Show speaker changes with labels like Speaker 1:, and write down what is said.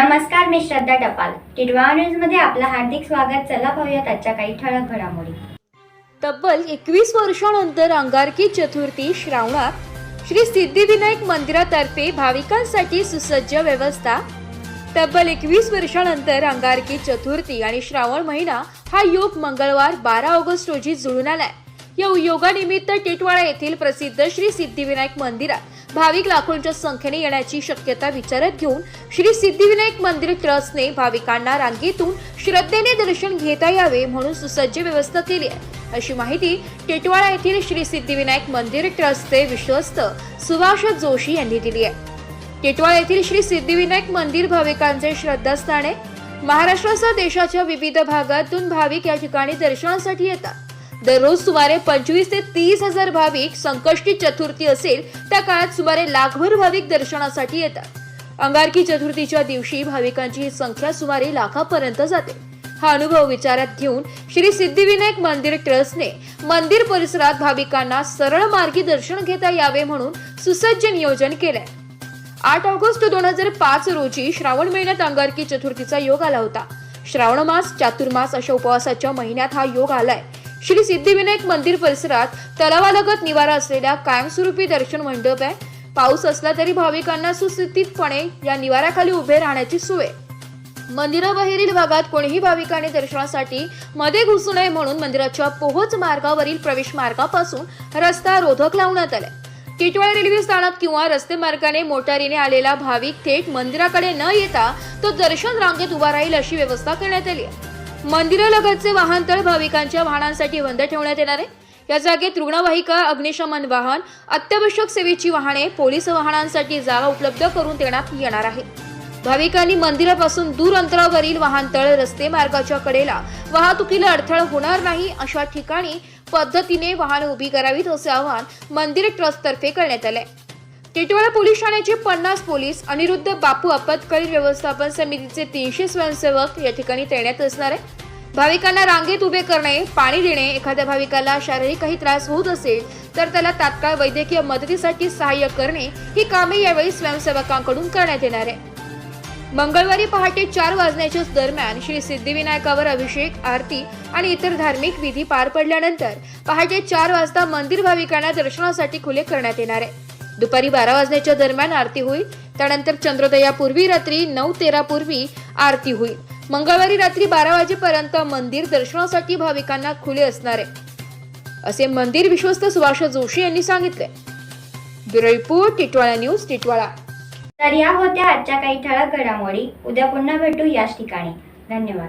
Speaker 1: नमस्कार मी श्रद्धा टपाल. टिडवा न्यूजमध्ये आपलं हार्दिक स्वागत. चला पाहूयात आजच्या काही ठळक घडामोडी.
Speaker 2: तब्बल एकवीस वर्षानंतर अंगारकी चतुर्थी श्रावणात श्री सिद्धिविनायक मंदिरातर्फे भाविकांसाठी सुसज्ज व्यवस्था. तब्बल एकवीस वर्षानंतर अंगारकी चतुर्थी आणि श्रावण महिना हा योग मंगळवार बारा ऑगस्ट रोजी जुळून आलाय. या योगानिमित्त टिटवाळा येथील प्रसिद्ध श्री सिद्धिविनायक मंदिरात भाविक लाखोंच्या संख्येने येण्याची शक्यता विचारात घेऊन श्री सिद्धिविनायक मंदिर ट्रस्टने भाविकांना रांगेतून श्रद्धेने दर्शन घेता यावे म्हणून सुसज्ज व्यवस्था केली आहे. अशी माहिती टिटवाळा येथील श्री सिद्धिविनायक मंदिर ट्रस्टचे विश्वस्त सुभाष जोशी यांनी दिली आहे. टिटवाळा येथील श्री सिद्धिविनायक मंदिर भाविकांचे श्रद्धास्थान आहे. महाराष्ट्रासह देशाच्या विविध भागातून भाविक या ठिकाणी दर्शनासाठी येतात. दररोज सुमारे पंचवीस ते तीस हजार भाविक संकष्टी चतुर्थी असेल त्या काळात सुमारे लाखभर भाविक दर्शनासाठी येतात. अंगारकी चतुर्थीच्या दिवशी भाविकांची ही संख्या सुमारे लाखापर्यंत जाते. हा अनुभव विचारात घेऊन श्री सिद्धिविनायक मंदिर ट्रस्टने मंदिर परिसरात भाविकांना सरळ मार्गी दर्शन घेता यावे म्हणून सुसज्ज नियोजन केलंय. आठ ऑगस्ट दोन हजार पाच रोजी श्रावण महिन्यात अंगारकी चतुर्थीचा योग आला होता. श्रावण मास चातुर्मास अशा उपवासाच्या महिन्यात हा योग आलाय. श्री सिद्धिविनायक मंदिर परिसरात तलावालगत निवारा असलेल्या कायमस्वरूपी दर्शन मंडप आहे. पाऊस असला तरी भाविकांना सुस्थितीतपणे या निवाऱ्याखाली उभे राहण्याची सोय. मंदिराबाहेरील भागात कोणीही भाविकांनी दर्शनासाठी मध्ये घुसू नये म्हणून मंदिराच्या पोहोच मार्गावरील प्रवेश मार्गापासून रस्ता रोधक लावण्यात आलाय. टिटवाळा रेल्वे स्थानक किंवा रस्ते मार्गाने मोटारीने आलेला भाविक थेट मंदिराकडे न येता तो दर्शन रांगेत उभा राहील अशी व्यवस्था करण्यात आली आहे. मंदिरालगतचे वाहनतळ भाविकांच्या वाहनांसाठी बंद ठेवण्यात येणार आहे. या जागेत रुग्णवाहिका अग्निशमन वाहन अत्यावश्यक सेवेची वाहने पोलीस वाहनांसाठी जागा उपलब्ध करून देण्यात येणार आहे. भाविकांनी मंदिरापासून दूर अंतरावरील वाहनतळ रस्ते मार्गाच्या कडेला वाहतुकीला अडथळा होणार नाही अशा ठिकाणी पद्धतीने वाहन उभी करावीत असे आवाहन मंदिर ट्रस्टतर्फे करण्यात आले टिटवाळा पोलीस ठाण्याचे पन्नास पोलीस अनिरुद्ध बापू आपत्कालीन व्यवस्थापन समितीचे तीनशे स्वयंसेवक या ठिकाणी तैनात असणार आहे भाविकांना रांगेत उभे करणे पाणी देणे एखाद्या भाविकाला शारीरिक काही त्रास होत असेल तर त्याला तात्काळ वैद्यकीय मदतीसाठी सहाय्य करणे ही कामे यावेळी स्वयंसेवकांकडून करण्यात येणार आहे मंगळवारी पहाटे चार वाजण्याच्या दरम्यान श्री सिद्धिविनायकावर अभिषेक आरती आणि इतर धार्मिक विधी पार पडल्यानंतर पहाटे चार वाजता मंदिर भाविकांना दर्शनासाठी खुले करण्यात येणार आहे. दुपारी बारा वाजण्याच्या दरम्यान आरती होईल. त्यानंतर चंद्रोदयापूर्वी रात्री नऊ तेरा पूर्वी आरती होईल. मंगळवारी रात्री बारा वाजेपर्यंत मंदिर दर्शनासाठी भाविकांना खुले असणार. आहे असे मंदिर विश्वस्त सुभाष जोशी यांनी सांगितले. Bureau report Titwala news Titwala.
Speaker 1: तर या होत्या आजच्या काही ठळक घडामोडी. उद्या पुन्हा भेटू याच ठिकाणी. धन्यवाद.